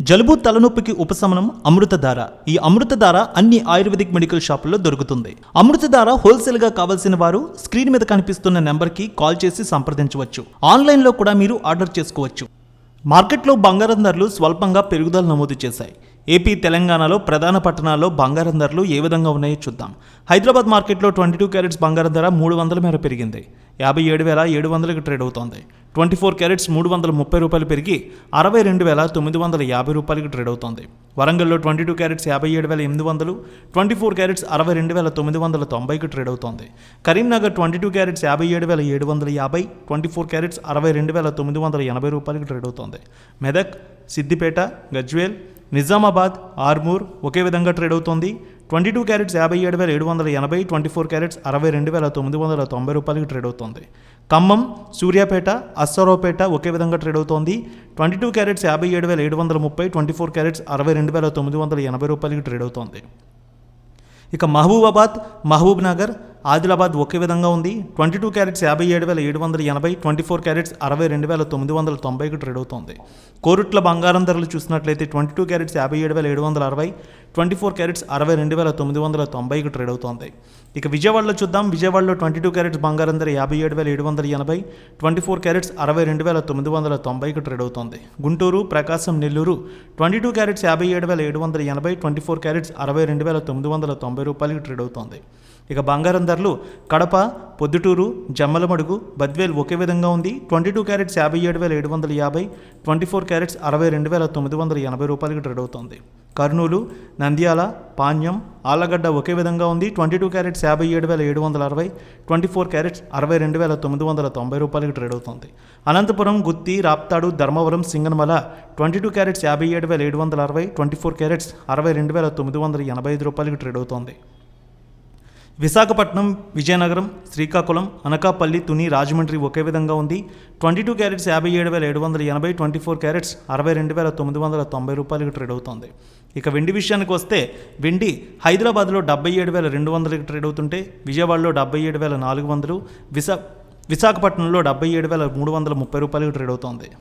జలుబు తలనొప్పికి ఉపశమనం అమృతధార. ఈ అమృతధార అన్ని ఆయుర్వేదిక్ మెడికల్ షాపుల్లో దొరుకుతుంది. అమృతధార హోల్సేల్గా కావాల్సిన వారు స్క్రీన్ మీద కనిపిస్తున్న నెంబర్కి కాల్ చేసి సంప్రదించవచ్చు. ఆన్లైన్లో కూడా మీరు ఆర్డర్ చేసుకోవచ్చు. మార్కెట్లో బంగారం ధరలు స్వల్పంగా పెరుగుదల నమోదు చేశాయి. ఏపీ తెలంగాణలో ప్రధాన పట్టణాల్లో బంగారం ధరలు ఏ విధంగా ఉన్నాయో చూద్దాం. హైదరాబాద్ మార్కెట్లో ట్వంటీ టూ క్యారెట్స్ బంగారం ధర మూడు వందల మేర పెరిగింది. యాభై ఏడు వేల ఏడు వందలకు ట్రేడ్ అవుతోంది. ట్వంటీ ఫోర్ క్యారెట్స్ మూడు వందల ముప్పై రూపాయలు పెరిగి అరవై రెండు వేల తొమ్మిది వందల యాభై రూపాయలకు ట్రేడ్ అవుతోంది. వరంగల్లో ట్వంటీ టూ క్యారెట్స్ యాభై ఏడు వేల ఎనిమిది వందలు ట్వంటీ ఫోర్ క్యారెట్స్ అరవై రెండు వేల తొమ్మిది వందల తొంభైకి ట్రేడ్ అవుతోంది. కరీంనగర్ ట్వంటీ టూ క్యారెట్స్ యాభై ఏడు వేల ఏడు వందల యాభై ట్వంటీ ఫోర్ క్యారెట్స్ అరవై రెండు వేల తొమ్మిది వందల ఎనభై రూపాయలకు ట్రేడ్ అవుతోంది. మెదక్ సిద్దిపేట గజ్వేల్ నిజామాబాద్ ఆర్మూర్ ఒకే విధంగా ట్రేడ్ అవుతోంది. ట్వంటీ టూ క్యారెట్స్ యాభై ఏడు వేల ఏడు వందల ఎనభై ట్వంటీ ఫోర్ క్యారెట్స్ అరవై రెండు వేల తొమ్మిది వందల తొంభై రూపాయలకి ట్రేడ్ అవుతోంది. ఖమ్మం సూర్యాపేట అస్సరావుపేట ఒకే విధంగా ట్రేడ్ అవుతోంది. ట్వంటీ టూ క్యారెట్స్ యాభై ఏడు వేల ఏడు వందల ముప్పై ట్వంటీ ఫోర్ క్యారెట్స్ అరవై రెండు వేల తొమ్మిది వందల ఎనభై రూపాయలకి ట్రేడ్ అవుతోంది. ఇక మహబూబాబాద్ మహబూబ్ నగర్ ఆదిలాబాద్ ఒకే విధంగా ఉంది. ట్వంటీ టూ క్యారెట్స్ యాభై ఏడు వేల ఏడు వందల ఎనభై ట్వంటీ ఫోర్ క్యారెట్స్ అరవై రెండు వేల తొమ్మిది వందల తొంభైకి ట్రేడ్ అవుతోంది కోరుట్ల బంగారం ధరలు చూసినట్లయితే ట్వంటీ టూ క్యారెట్స్ యాభై ఏడు వేల ఏడు వందల అరవై ట్వంటీ ఫోర్ క్యారెట్స్ అరవై రెండు వేల తొమ్మిది వందల తొంభైకి ట్రేడ్ అవుతోంది ఇక విజయవాడలో చూద్దాం. విజయవాడలో ట్వంటీ టూ క్యారెట్స్ బంగారం ధర యాభై ఏడు వేల ఏడు వందల ఎనభై ట్వంటీ ఫోర్ క్యారెట్స్ అరవై రెండు వేల తొమ్మిది వందల తొంభైకి ట్రేడ్ అవుతోంది Guntur Prakasam Nellore twenty two carats యాభై ఏడు వేల ఏడు వందల ఎనభై ట్వంటీ ఫోర్ క్యారెట్స్ అరవై రెండు వేల తొమ్మిది వందల తొంభై రూపాయలకి ట్రేడ్ అవుతోంది ఇక బంగారం ధర ధరలు కడప పొద్దుటూరు జమ్మలమడుగు బద్వేల్ ఒకే విధంగా ఉంది. ట్వంటీ టూ క్యారెట్స్ యాభై ఏడు వేల ఏడు వందల యాభై ట్వంటీ ఫోర్ క్యారెట్స్ అరవై రెండు వేల తొమ్మిది వందల ఎనభై రూపాయలకి ట్రేడ్ అవుతోంది. కర్నూలు నంద్యాల పాణ్యం ఆలగడ్డ ఒకే విధంగా ఉంది. ట్వంటీ టూ క్యారెట్స్ యాభై ఏడు వేల ఏడు వందల అరవై ట్వంటీ ఫోర్ క్యారెట్స్ అరవై రెండు వేల తొమ్మిది వందల తొంభై రూపాయలకి ట్రేడ్ అవుతుంది. Anantapuram Gutti Raptadu Dharmavaram Singanamala twenty two carats యాభై ఏడు వేల ఏడు వందల అరవై ట్వంటీ ఫోర్ క్యారెట్స్ అరవై రెండు వేల తొమ్మిది వందల ఎనభై ఐదు రూపాయలకి ట్రేడ్ అవుతోంది. విశాఖపట్నం విజయనగరం శ్రీకాకుళం అనకాపల్లి తుని రాజమండ్రి ఒకే విధంగా ఉంది. ట్వంటీ టూ క్యారెట్స్ యాభై ఏడు వేల ఏడు వందల ఎనభై ట్వంటీ ఫోర్ క్యారెట్స్ అరవై రెండు వేల తొమ్మిది వందల తొంభై రూపాయలకి ట్రేడ్ అవుతుంది. ఇక వెండి విషయానికి వస్తే వెండి హైదరాబాద్లో డెబ్బై ఏడు వేల రెండు వందలకి ట్రేడ్ అవుతుంటే విజయవాడలో డెబ్బై ఏడు వేల నాలుగు వందలు విశా విశాఖపట్నంలో డెబ్బై ఏడు వేల మూడు వందల ముప్పై రూపాయలకి ట్రేడ్ అవుతోంది.